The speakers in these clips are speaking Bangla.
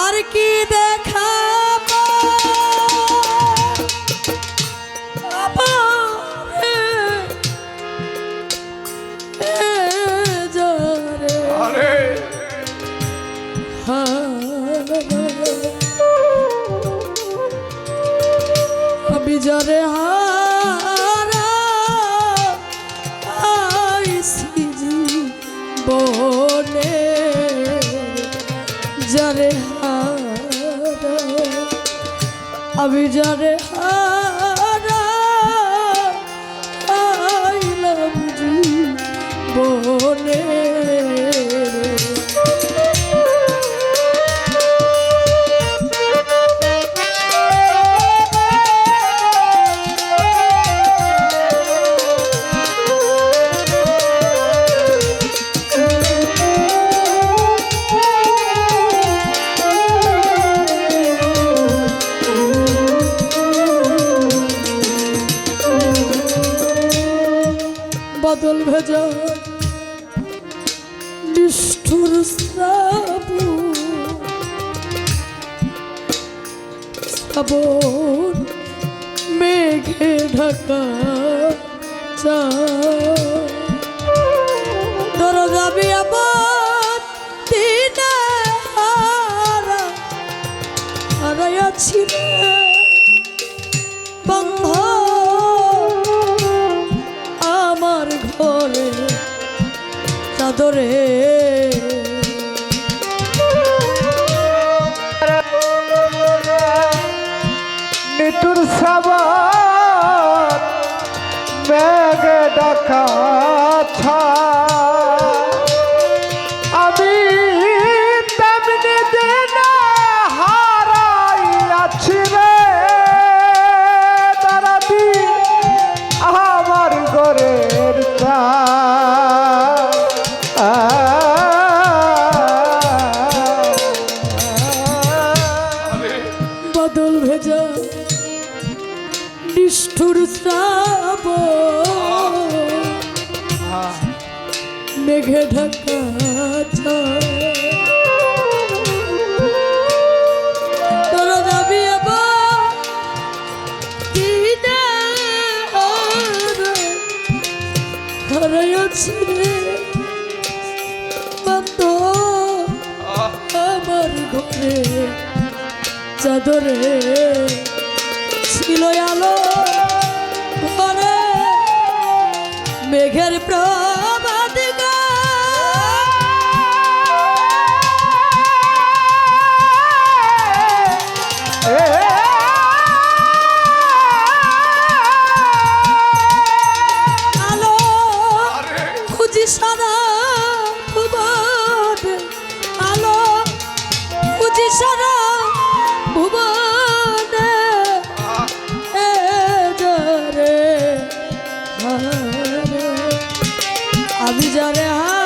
আর কি আরে। আমি যারে হারা আমি যারে শ্রাবণ মেঘে ঢাকা তোর যাবি আবার দিনে হারা বন্ধ আমার ঘরে চাদরে রে বন্ধ আমার ঘরে চাদরে ছিল আলো ঘরে মেঘের প্রভাত আমি যারে হারাইলাম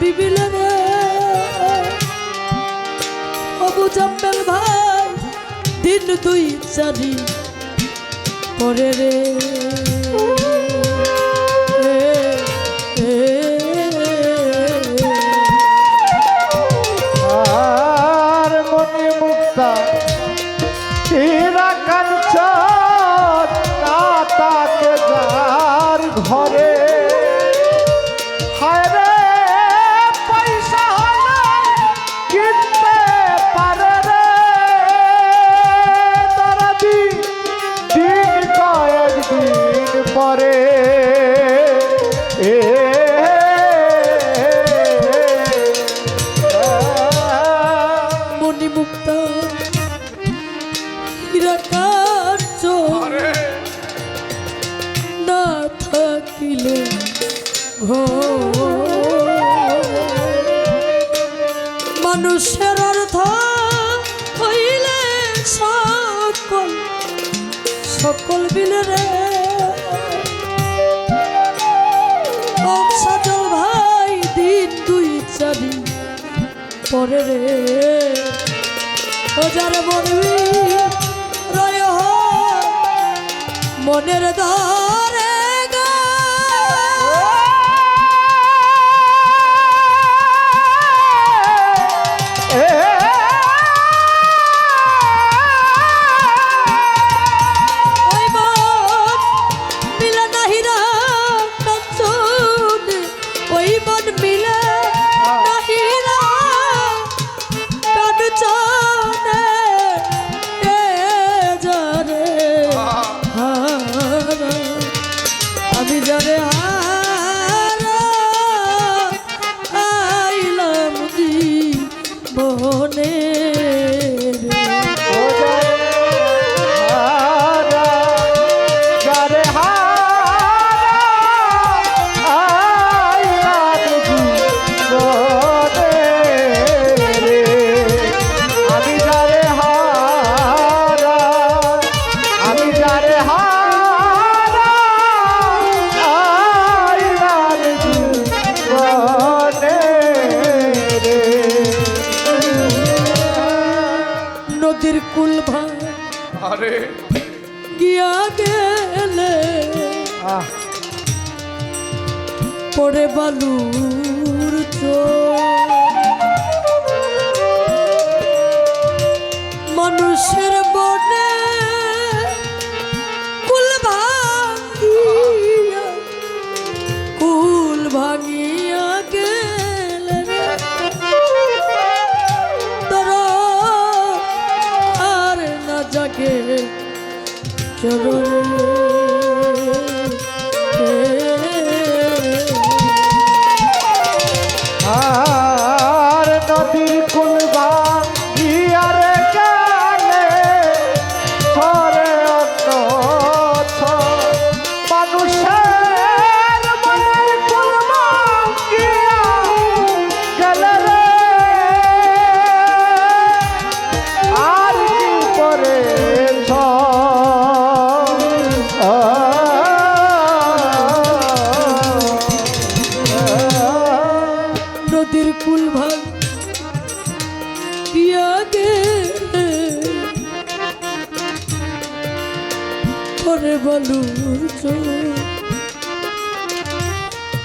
সবই বিলে রে অবু জাম্বেল ভাই দিন দুই চারি পরে রে। পরে রে। ও যার রয় মনের দরে গিয়া গেলে পরে বালু করে বলু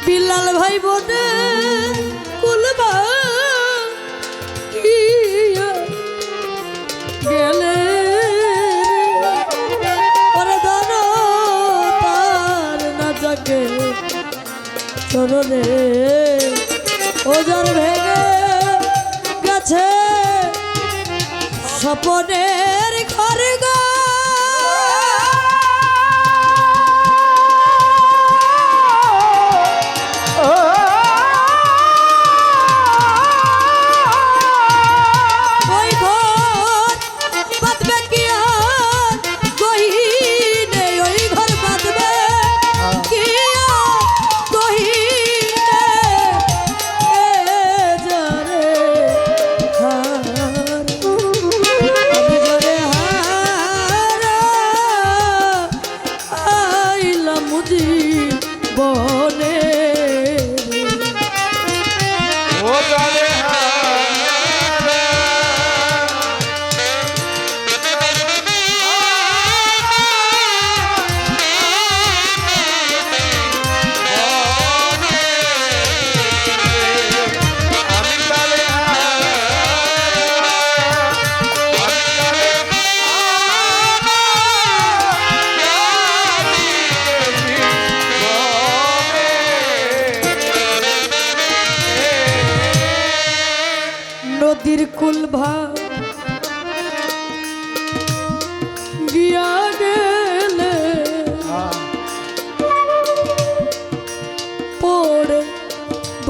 বিলাল ভাই বলে কুলবা গেলে। চরণে। ওজন ভেঙে গেছে সপনে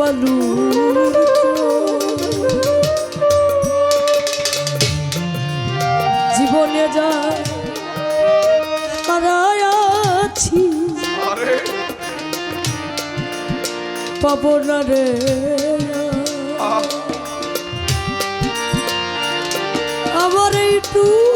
বালু। জীবনে যা আছি। পাব না রে। আমার এইটুকু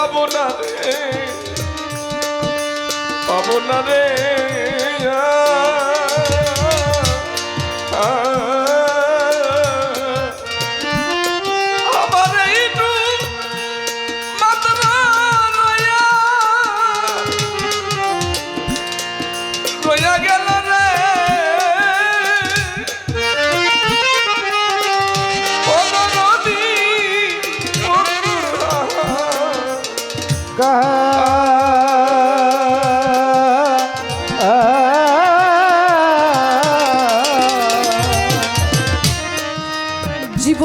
পাবো না রে। পাবো না রে।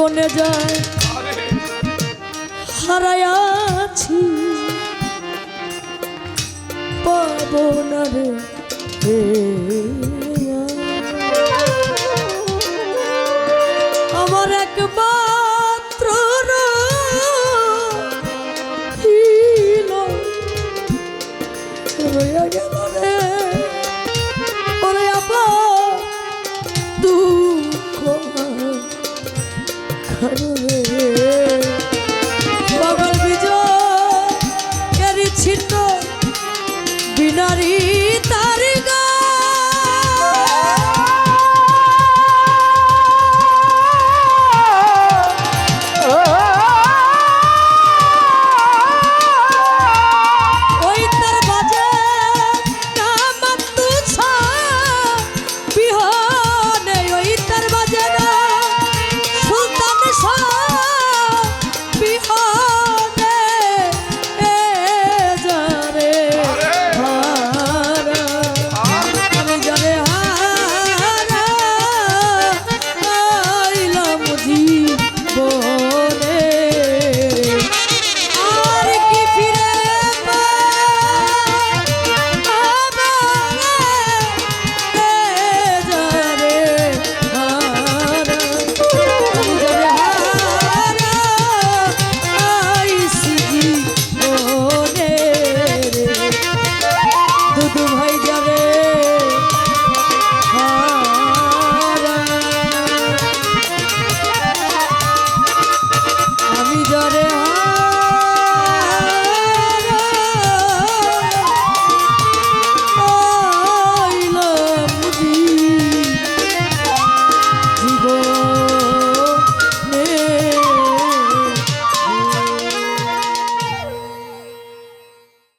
মনে যায়। হারায়াছি পাবো না রে